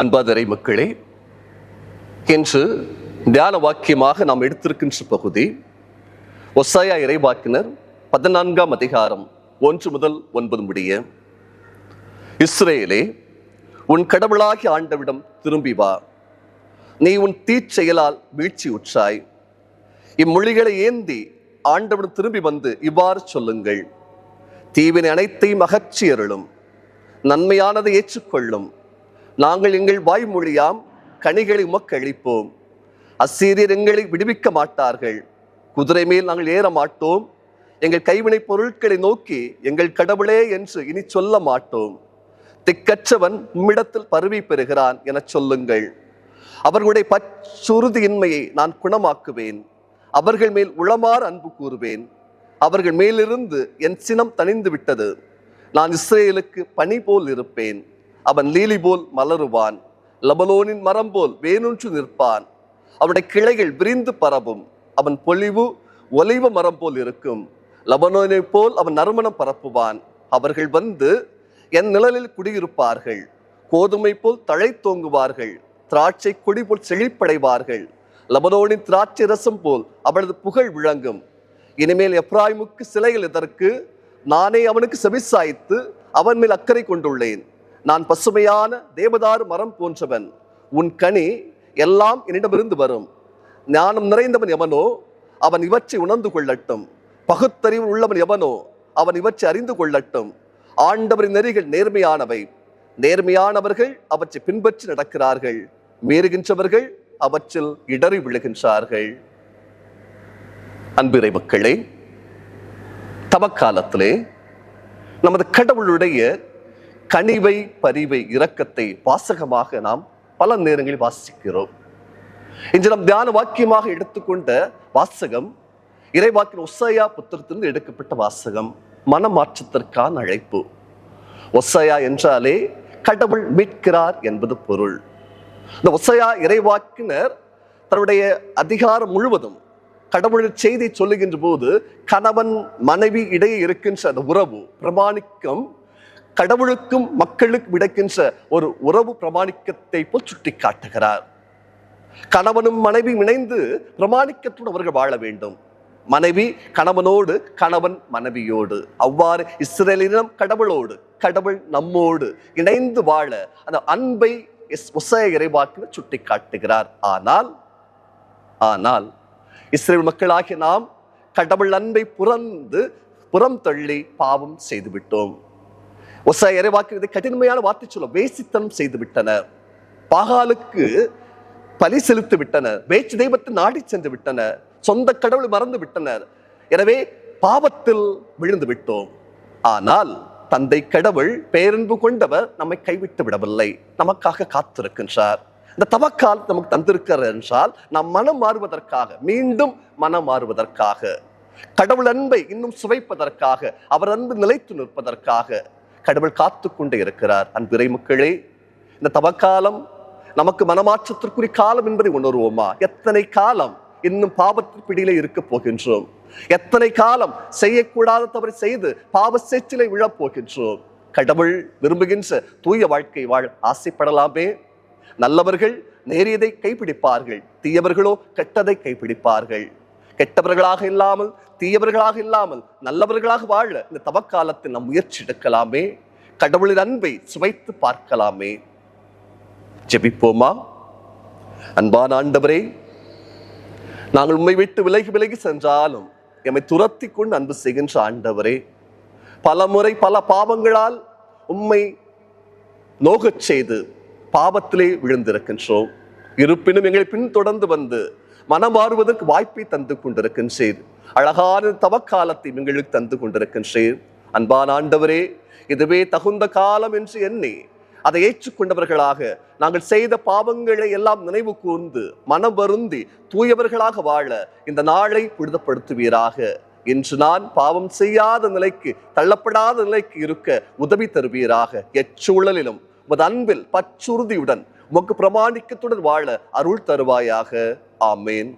அன்பாதரை மக்களே இன்று தியான வாக்கியமாக நாம் எடுத்திருக்கின்ற பகுதி ஒசாயா இறைவாக்கினர் பதினான்காம் அதிகாரம் ஒன்று முதல் ஒன்பது முடிய இஸ்ரேலே உன் கடவுளாகி ஆண்டவிடம் திரும்பி வா. நீ உன் தீச்செயலால் வீழ்ச்சி உற்றாய் இம்மொழிகளை ஏந்தி ஆண்டவன் திரும்பி வந்து இவ்வாறு சொல்லுங்கள். தீவினை அனைத்தையும் அகற்றியருளும். நன்மையானதை ஏற்றுக்கொள்ளும். நாங்கள் எங்கள் வாய்மொழியாம் கனிகளை உமக்களிப்போம் அசீரியர் எங்களை விடுவிக்க மாட்டார்கள். குதிரை மேல் நாங்கள் ஏற மாட்டோம். எங்கள் கைவினைப் பொருட்களை நோக்கி எங்கள் கடவுளே என்று இனி சொல்ல மாட்டோம். திக்கற்றவன் உம்மிடத்தில் பருவி பெறுகிறான் எனச் சொல்லுங்கள். அவர்களுடைய பச்சுறுதியின்மையை நான் குணமாக்குவேன். அவர்கள் மேல் உளமாறு அன்பு கூறுவேன். அவர்கள் மேலிருந்து என் சினம் தணிந்து விட்டது நான் இஸ்ரேலுக்கு பனி போல் இருப்பேன். அவன் லீலி போல் மலருவான் லபலோனின் மரம் போல் வேணுன்று நிற்பான். அவனுடைய கிளைகள் விரிந்து பரவும் அவன் பொலிவு ஒலிவ மரம் போல் இருக்கும். லபனோனை போல் அவன் நறுமணம் பரப்புவான். அவர்கள் வந்து என் நிழலில் குடியிருப்பார்கள் கோதுமை போல் தழை தோங்குவார்கள் திராட்சை கொடி போல் செழிப்படைவார்கள். லபனோனின் திராட்சை ரசம் போல் அவளது புகழ் விளங்கும். இனிமேல் எப்ராய்முக்கு சிலைகள் இதற்கு நானே அவனுக்கு செவிசாய்த்து அவன் மேல் அக்கறை கொண்டுள்ளேன். நான் பசுமையான தேவதாரு மரம் போன்றவன். உன் கனி எல்லாம் என்னிடமிருந்து வரும். ஞானம் நிறைந்தவன் எவனோ அவன் இவற்றை உணர்ந்து கொள்ளட்டும். பகுத்தறிவு உள்ளவன் எவனோ அவன் இவற்றை அறிந்து கொள்ளட்டும். ஆண்டவரின் நெறிகள் நேர்மையானவை. நேர்மையானவர்கள் அவற்றை பின்பற்றி நடக்கிறார்கள். மீறுகின்றவர்கள் அவற்றில் இடறி விழுகின்றார்கள். அன்பிறை மக்களே தவக்காலத்திலே நமது கடவுளுடைய கனிவை பரிவை இரக்கத்தை வாசகமாக நாம் பல நேரங்களில் வாசிக்கிறோம். இன்று நாம் தியான வாக்கியமாக எடுத்துக்கொண்ட வாசகம் இறைவாக்கின் ஒசையா புத்திரத்திலிருந்து எடுக்கப்பட்ட வாசகம் மனமாற்றத்திற்கான அழைப்பு. ஒசையா என்றாலே கடவுள் மீட்கிறார் என்பது பொருள். இந்த ஒசையா இறைவாக்கினர் தன்னுடைய அதிகாரம் முழுவதும் கடவுளின் செய்தி சொல்லுகின்ற போது கணவன் மனைவி இடையே இருக்கின்ற அந்த உறவு பிரமாணிக்கம் கடவுளுக்கும் மக்களுக்கும் விடக்கின்ற ஒரு உறவு பிரமாணிக்கத்தை போல் சுட்டி காட்டுகிறார் கணவனும் மனைவியும் இணைந்து பிரமாணிக்கத்துடன் அவர்கள் வாழ வேண்டும். மனைவி கணவனோடு கணவன் மனைவியோடு. அவ்வாறு இஸ்ரேலினம் கடவுளோடு கடவுள் நம்மோடு இணைந்து வாழ அந்த அன்பை உசய இறைவாக்கு சுட்டி காட்டுகிறார் ஆனால் ஆனால் இஸ்ரேல் மக்களாகிய நாம் கடவுள் அன்பை புறந்து புறம் தள்ளி பாவம் செய்துவிட்டோம். விட்டோம் ஒச இறைவாக்கு இதை கடினமையான வார்த்தை சொல்ல வேசித்தனம் செய்து விட்டனர். பாகாலுக்கு பலி செலுத்தி விட்டனர். வேச்சு தெய்வத்தை நாடி சென்று விட்டனர். சொந்த கடவுளை மறந்து விட்டனர். எனவே பாவத்தில் விழுந்து விட்டோம். ஆனால் தந்தை கடவுள் பேரன்பு கொண்டவர் நம்மை கைவிட்டு விடவில்லை. நமக்காக காத்திருக்கின்றார். இந்த தவக்கால் நமக்கு தந்திருக்கிறார் என்றால் நாம் மனம் மாறுவதற்காக மீண்டும் மனம் மாறுவதற்காக கடவுள் அன்பை இன்னும் சுவைப்பதற்காக அவர் அன்பு நிலைத்து நிற்பதற்காக கடவுள் காத்து கொண்டு இருக்கிறார் அன்பிறை மக்களே இந்த தவக்காலம் நமக்கு மனமாற்றத்திற்குரிய காலம் என்பதை உணர்வோமா? எத்தனை காலம் இன்னும் பாவத்தின் பிடியிலே இருக்க போகின்றோம்? எத்தனை காலம் செய்யக்கூடாத தவறை செய்து பாவ சேற்றிலை விழப் போகின்றோம்? கடவுள் விரும்புகின்ற தூய வாழ்க்கை வாழ் ஆசைப்படலாமே. நல்லவர்கள் நேரியதை கைப்பிடிப்பார்கள் தீயவர்களோ கெட்டதை கைப்பிடிப்பார்கள். கெட்டவர்களாக இல்லாமல் தீயவர்களாக இல்லாமல் நல்லவர்களாக வாழ இந்த தவக்காலத்தை நாம் முயற்சி எடுக்கலாமே. கடவுளின் அன்பை சுவைத்து பார்க்கலாமே. ஜெபிப்போமா? அன்பான ஆண்டவரே நாங்கள் உண்மை விட்டு விலகி விலகி சென்றாலும் எம்மை துரத்தி கொண்டு அன்பு செய்கின்ற ஆண்டவரே பல முறை பல பாவங்களால் உம்மை நோகச் செய்து பாவத்திலே விழுந்திருக்கின்றோம். இருப்பினும் எங்களை பின்தொடர்ந்து வந்து மனம் மாறுவதற்கு வாய்ப்பை தந்து கொண்டிருக்கின்றீர் அழகான தவக்காலத்தை எங்களுக்கு தந்து கொண்டிருக்கின்றீர் அன்பான ஆண்டவரே இதுவே தகுந்த காலம் என்று எண்ணி அதை ஏற்றுக்கொண்டவர்களாக நாங்கள் செய்த பாவங்களை எல்லாம் நினைவு கூர்ந்து மனம் வருந்தி தூயவர்களாக வாழ இந்த நாளை புனிதப்படுத்துவீராக. இன்று நான் பாவம் செய்யாத நிலைக்கு தள்ளப்படாத நிலைக்கு இருக்க உதவி தருவீராக. எச்சூழலிலும் உமது அன்பில் பச்சுறுதியுடன் உமக்கு பிரமாணிக்கத்துடன் வாழ அருள் தருவாயாக. Amen.